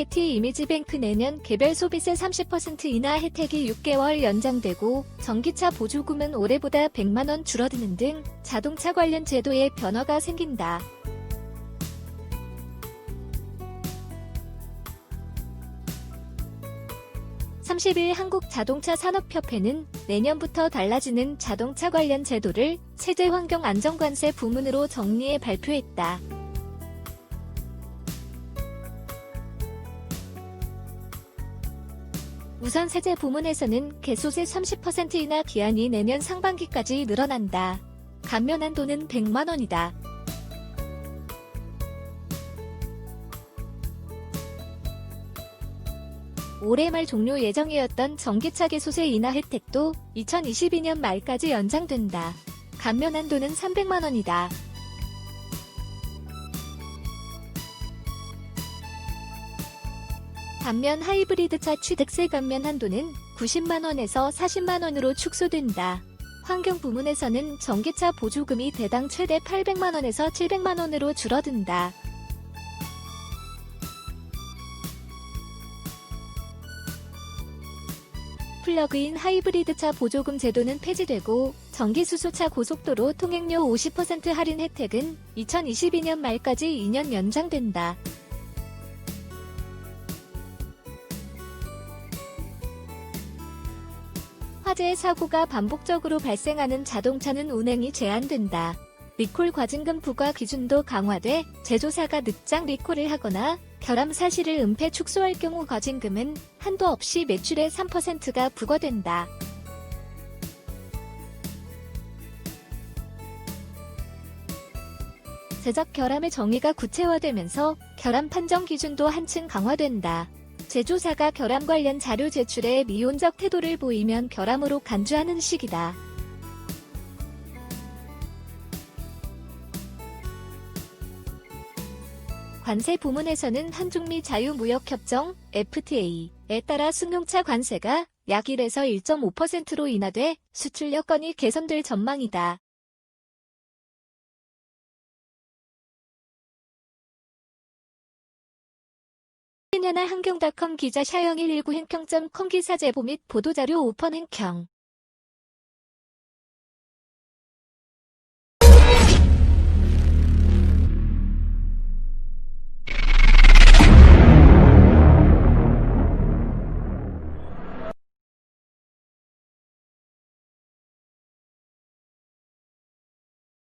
게티 이미지뱅크 내년 개별 소비세 30% 인하 혜택이 6개월 연장되고 전기차 보조금은 올해보다 100만원 줄어드는 등 자동차 관련 제도에 변화가 생긴다. (30일) 한국자동차산업협회는 내년부터 달라지는 자동차 관련 제도를 세제환경안전관세 부문으로 정리해 발표했다. 우선 세제 부문에서는 개소세 30% 인하 기한이 내년 상반기까지 늘어난다. 감면 한도는 100만 원이다. 올해 말 종료 예정이었던 전기차 개소세 인하 혜택도 2022년 말까지 연장된다. 감면 한도는 300만 원이다. 반면 하이브리드차 취득세 감면 한도는 90만원에서 40만원으로 축소된다. 환경 부문에서는 전기차 보조금이 대당 최대 800만원에서 700만원으로 줄어든다. 플러그인 하이브리드차 보조금 제도는 폐지되고 전기수소차 고속도로 통행료 50% 할인 혜택은 2022년 말까지 2년 연장된다. 화재 사고가 반복적으로 발생하는 자동차는 운행이 제한된다. 리콜 과징금 부과 기준도 강화돼 제조사가 늑장 리콜을 하거나 결함 사실을 은폐 축소할 경우 과징금은 한도 없이 매출의 3%가 부과된다. 제작 결함의 정의가 구체화되면서 결함 판정 기준도 한층 강화된다. 제조사가 결함 관련 자료 제출에 미온적 태도를 보이면 결함으로 간주하는 식이다. 관세 부문에서는 한중미 자유무역협정 FTA에 따라 승용차 관세가 약 1에서 1.5%로 인하돼 수출 여건이 개선될 전망이다. 신현아 한경닷컴 기자 샤영119 행평점 컴 기사 제보 및 보도자료 오펀 행평